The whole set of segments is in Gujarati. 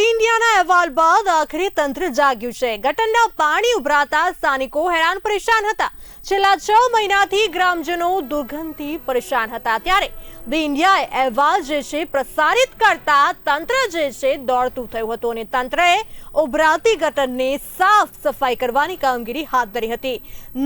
ઇન્ડિયાના અહેવાલ બાદ આખરે તંત્ર જાગ્યું છે. ગટરના પાણી ઉભરાતા સ્થાનિકો હેરાન પરેશાન હતા. છેલ્લા છ મહિનાથી ગ્રામજનો દુર્ગંધથી પરેશાન હતા. ત્યારે બિંડિયાએ અહેવાલ જે છે પ્રસારિત કરતા તંત્ર જે છે દોડતું થયું હતું અને તંત્રએ ઉભરાતી ગટરને સાફ સફાઈ કરવાની કામગીરી હાથ ધરી હતી.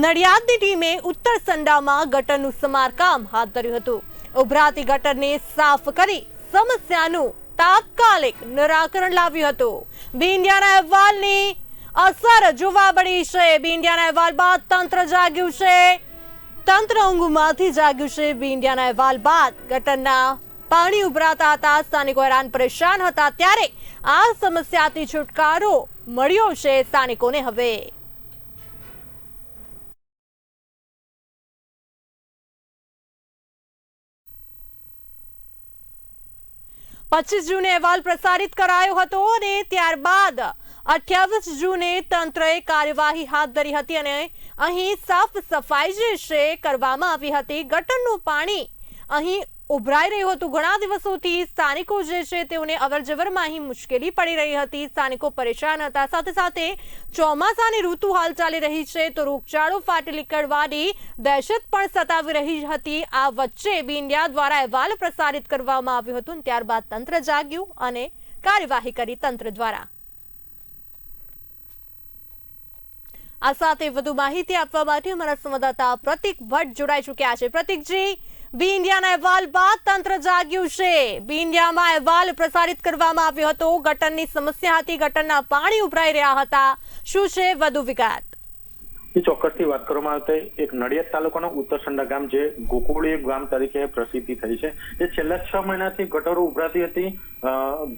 નડિયાદની ટીમે ઉત્તર સંડામાં ગટરનું સમારકામ હાથ ધર્યું હતું. ઉભરાતી ગટરને સાફ કરી સમસ્યાનું તાત્કાલિક નિરાકરણ લાવ્યું હતું. બિંડિયાના અહેવાલની અસર જોવા મળી છે. બિંડિયાના અહેવાલ બાદ તંત્ર જાગ્યું છે. તંત્ર ઊંઘમાંથી જાગ્યું છે. બિંડિયાના અહેવાલ બાદ ગટરના પાણી ઉભરાતા હતા. સ્થાનિકો હેરાન પરેશાન હતા. ત્યારે આ સમસ્યાથી છુટકારો મળ્યો છે સ્થાનિકોને હવે. પચીસ જૂને અહેવાલ પ્રસારિત કરાયો હતો અને ત્યારબાદ અઠ્યાવીસ જૂને તંત્રએ કાર્યવાહી હાથ ધરી હતી અને અહીં સાફ સફાઈ જે છે કરવામાં આવી હતી. ગટરનું પાણી અહીં ઉભરાઈ રહ્યું હતું. ઘણા દિવસોથી સ્થાનિકો જે છે તેઓને અવરજવરમાં અહીં મુશ્કેલી પડી રહી હતી. સ્થાનિકો પરેશાન હતા. સાથે સાથે ચોમાસાની ઋતુ હાલ ચાલી રહી છે તો રોગચાળો ફાટી નીકળવાની દહેશત પણ સતાવી રહી હતી. આ વચ્ચે બી ઇન્ડિયા દ્વારા અહેવાલ પ્રસારિત કરવામાં આવ્યું હતું. ત્યારબાદ તંત્ર જાગ્યું અને કાર્યવાહી કરી તંત્ર દ્વારા. આ સાથે વધુ માહિતી આપવા માટે અમારા સંવાદદાતા પ્રતિક ભટ્ટ જોડાઈ ચૂક્યા છે. પ્રતિકજી બી ઇન્ડિયાના અહેવાલ બાદ તંત્ર જાગ્યું છે. બી ઇન્ડિયામાં અહેવાલ પ્રસારિત કરવામાં આવ્યો હતો. ગટરની સમસ્યા હતી. ગટરના પાણી ઉભરાઈ રહ્યા હતા. શું છે? વધુ વિગત. ચોક્કસથી વાત કરવામાં આવે તો એક નડિયાદ તાલુકાનો ઉત્તરસંડા ગામ જે ગોકુળી ગામ તરીકે પ્રસિદ્ધિ થઈ છે. એ છેલ્લા છ મહિનાથી ગટરો ઉભરાતી હતી.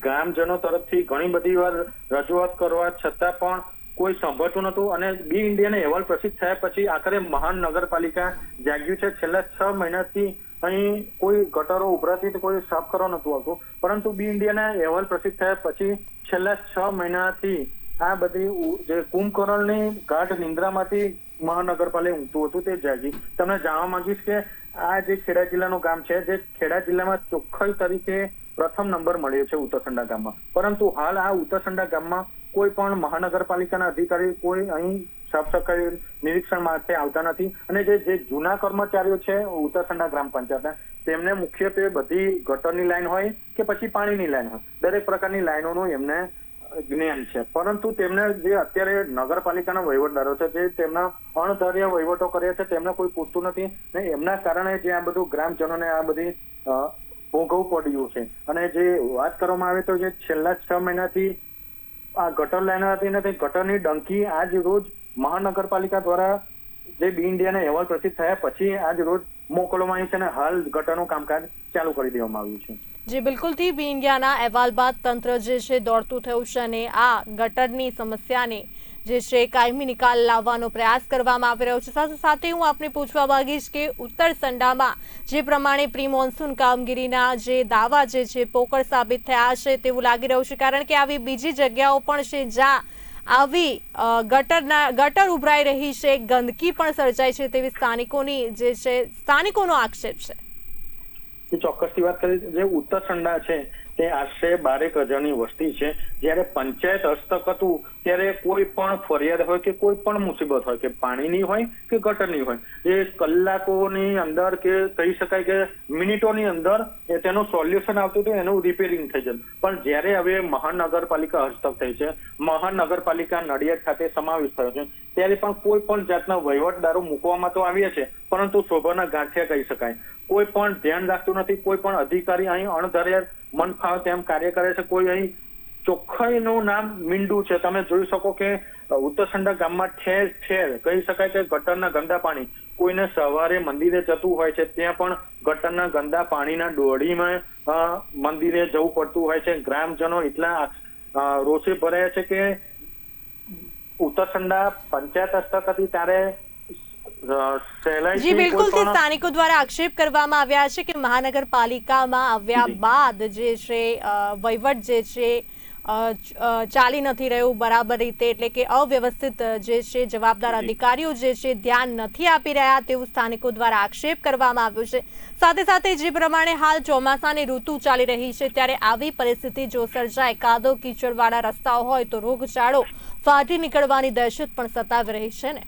ગામજનો તરફથી ઘણી બધી વાર રજૂઆત કરવા છતાં પણ કોઈ સાંભળતું નતું અને બી ઇન્ડિયાને અહેવાલ પ્રસિદ્ધ થયા પછી આખરે મહાન નગરપાલિકા જાગ્યું છે. છેલ્લા છ મહિનાથી અહીં કોઈ ગટરો ઉભરાતી કોઈ સાફ કરવા નતું આવતું. પરંતુ બી ઇન્ડિયાના અહેવાલ પ્રસિદ્ધ થયા પછી છેલ્લા છ મહિનાથી આ બધી જે કુંભકરણની ગાઢ નિંદ્રામાંથી મહાનગરપાલિકા ઊંઘતું હતું તે જાગી. તમને જાણવા માંગીશ કે આ જે ખેડા જિલ્લાનું ગામ છે, જે ખેડા જિલ્લામાં ચોખ્ખાઈ તરીકે પ્રથમ નંબર મળ્યો છે ઉત્તરસંડા ગામમાં. પરંતુ હાલ આ ઉત્તરસંડા ગામમાં કોઈ પણ મહાનગરપાલિકાના અધિકારી કોઈ અહીં સાફ સફાઈ નિરીક્ષણ માટે આવતા નથી. અને જે જે જૂના કર્મચારીઓ છે ઉત્તરસંડા ગ્રામ પંચાયતના, તેમને મુખ્યત્વે બધી ગટરની લાઈન હોય કે પછી પાણીની લાઈન હોય. દરેક પ્રકારની લાઈનોનું એમને જ્ઞાન છે. પરંતુ તેમને જે અત્યારે નગરપાલિકાના વહીવટદારો છે, જે તેમના અણધાર્ય વહીવટો કર્યા છે, તેમને કોઈ પૂછતું નથી. ને એમના કારણે જે આ બધું ગ્રામજનોને આ બધી ભોગવવું પડ્યું છે. અને જે વાત કરવામાં આવે તો જે છેલ્લા છ મહિનાથી આ ગટર લાઈન હતી ને તે ગટરની ડંકી આજ રોજ મહાનગરપાલિકા દ્વારા જે બી ઇન્ડિયાના અહેવાલ પ્રસિદ્ધ થયા પછી આજ રોજ મોકલવામાં આવી છે અને હાલ ગટરનું કામકાજ ચાલુ કરી દેવામાં આવ્યું છે. જે, બિલકુલથી બી ઇન્ડિયાના અહેવાલ બાદ તંત્ર જે છે દોડતું થયું છે અને આ ગટરની સમસ્યાને જે છે કાયમી નિકાલ લાવવાનો પ્રયાસ કરવામાં આવી રહ્યો છે. સાથે સાથે હું આપને પૂછવા માંગીશ કે ઉત્તર સંડામાં જે પ્રમાણે પ્રી મોન્સૂન કામગીરીના જે દાવા જે છે પોકળ સાબિત થયા છે તેવું લાગી રહ્યું છે. કારણ કે આવી બીજી જગ્યાઓ પણ છે જ્યાં આવી ગટરના, ગટર ઉભરાઈ રહી છે, ગંદકી પણ સર્જાય છે તેવી સ્થાનિકોની જે છે, સ્થાનિકોનો આક્ષેપ છે. ચોક્કસથી વાત કરી. જે ઉત્તરસંડા છે, તે આશરે બારેક હજારની વસ્તી છે. જ્યારે પંચાયત હસ્તક હતું, ત્યારે કોઈ પણ ફરિયાદ હોય કે કોઈ પણ મુસીબત હોય, કે પાણીની હોય કે ગટરની હોય, એ કલાકોની અંદર કે કહી શકાય કે મિનિટોની અંદર તેનું સોલ્યુશન આવતું હતું, એનું રિપેરિંગ થઈ જતું પણ જ્યારે હવે મહાનગરપાલિકા હસ્તક થઈ છે, મહાનગરપાલિકા નડિયાદ ખાતે સમાવેશ થયો છે, ત્યારે પણ કોઈ પણ જાતના વહીવટદારો મૂકવામાં તો આવ્યા છે, પરંતુ શોભાના ગાંઠિયા કહી શકાય. કોઈ પણ ધ્યાન રાખતું નથી, કોઈ પણ અધિકારી અહીં અણધાર્યા મન ફાવે તેમ કાર્ય કરે છે. કોઈ અહીં ચોખ્ખાઈનું નામ મીંડું છે. તમે જોઈ શકો કે ઉત્તરસંડા ગામમાં ઠેર ઠેર, કહી શકાય કે ગટરના ગંદા પાણી, કોઈને સવારે મંદિરે જતું હોય છે, ત્યાં પણ ગટરના ગંદા પાણીના ડોળીમાં મંદિરે જવું પડતું હોય છે. ગ્રામજનો એટલા રોષે ભરાયા છે કે ઉત્તરસંડા પંચાયત હસ્તક હતી ત્યારે જી બિલકુલ પણ- સ્થાનિકો દ્વારા આક્ષેપ કરવામાં આવ્યા છે કે મહાનગરપાલિકામાં આવ્યા બાદ જે છે વહીવટ જે છે ચાલી નથી રહ્યું બરાબર રીતે એટલે કે અવ્યવસ્થિત જે છે જવાબદાર અધિકારીઓ જે છે ધ્યાન નથી આપી રહ્યા તેવું સ્થાનિકો દ્વારા આક્ષેપ કરવામાં આવ્યો છે. સાથે સાથે જે પ્રમાણે હાલ ચોમાસાની ઋતુ ચાલી રહી છે ત્યારે આવી પરિસ્થિતિ જો સર્જાય કાદો કીચડવાળા રસ્તાઓ હોય તો રોગચાળો ફાટી નીકળવાની દહેશત પણ સતાવી રહી છે ને?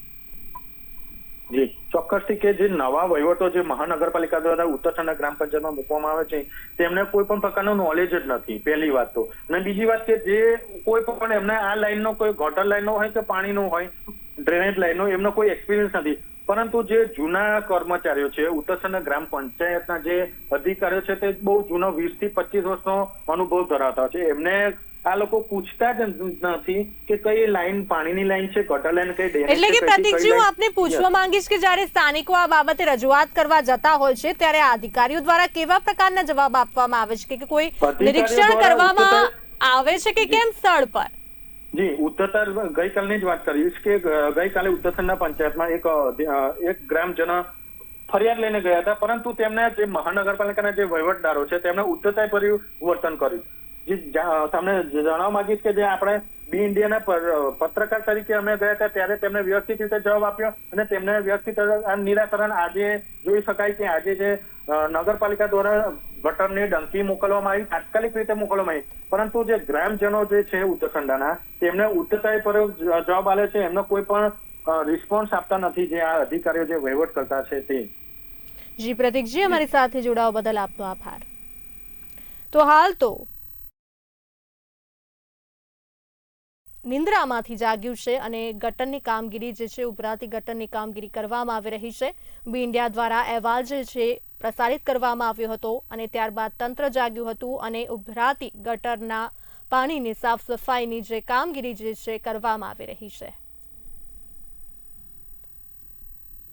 જી. ચોક્કસથી કે જે નવા વહીવટો જે મહાનગરપાલિકા દ્વારા ઉત્તરસંડા ગ્રામ પંચાયતમાં મૂકવામાં આવે છે, તેમને કોઈ પણ પ્રકારનું નોલેજ જ નથી, પહેલી વાત તો. અને બીજી વાત કે જે કોઈ પણ એમને આ લાઈનનો કોઈ ગોટર લાઈનનો હોય કે પાણીનો હોય ડ્રેનેજ લાઈનનો, એમનો કોઈ એક્સપિરિયન્સ નથી. પરંતુ જે જૂના કર્મચારીઓ છે ઉત્તરસંડા ગ્રામ પંચાયતના જે અધિકારીઓ છે, તે બહુ જૂનો વીસથી પચીસ વર્ષનો અનુભવ ધરાવતા છે. એમને આ લોકો પૂછતા જ નથી કે કઈ લાઈન પાણીની લાઈન છે ગટર લાઈન કઈ ડેમેજ એટલે કે પ્રતિકજી હું આપને પૂછવા માંગીશ કે જ્યારે સ્થાનિકો આ બાબતે રજૂઆત કરવા જતા હોય છે ત્યારે આ અધિકારીઓ દ્વારા કેવા પ્રકારના જવાબ આપવામાં આવે છે? કે કોઈ નિરીક્ષણ કરવામાં આવે છે કે કેમ સ્થળ પર? જી ઉત્તર ગઈકાલની જ વાત કરીશ કે ગઈકાલે ઉત્તરસંડા પંચાયતમાં એક એક ગ્રામજન ફરિયાદ લઈને ગયા હતા પરંતુ તેમને જે મહાનગરપાલિકાના જે વહીવટદારો છે તેમણે ઉદ્ધતાઈ પરિવર્તન વર્તન કર્યું. જે તમને જણાવવા માંગીશ કે જે આપણે બી ઇન્ડિયાના પત્રકાર તરીકે અમે ગયા હતા, ત્યારે તેમને વ્યવસ્થિત રીતે જવાબ આપ્યો અને તેમને વ્યવસ્થિત નિરાકરણ આજે જોઈ શકાય કે આજે જે નગરપાલિકા દ્વારા ગટરની ડંકી મોકલવામાં આવી, તાત્કાલિક રીતે મોકલવામાં આવી. પરંતુ જે ગ્રામજનો જે છે ઉત્તરખંડાના, તેમને ઉદ્ધતાઈ પર જવાબ આલે છે. એમનો કોઈ પણ રિસ્પોન્સ આપતા નથી જે આ અધિકારીઓ જે વહીવટ કરતા છે તે. જી, પ્રતિકજી, અમારી સાથે જોડાવા બદલ આપનો આભાર. તો હાલ તો નિંદ્રામાંથી જાગ્યું છે અને ગટરની કામગીરી જે છે ઉભરાતી ગટરની કામગીરી કરવામાં આવી રહી છે. બી ઇન્ડિયા દ્વારા અહેવાલ જે છે, પ્રસારિત કરવામાં આવ્યો હતો અને ત્યારબાદ તંત્ર જાગ્યું હતું અને ઉભરાતી ગટરના પાણીની સાફ સફાઈની જે કામગીરી જે છે, કરવામાં આવી રહી છે.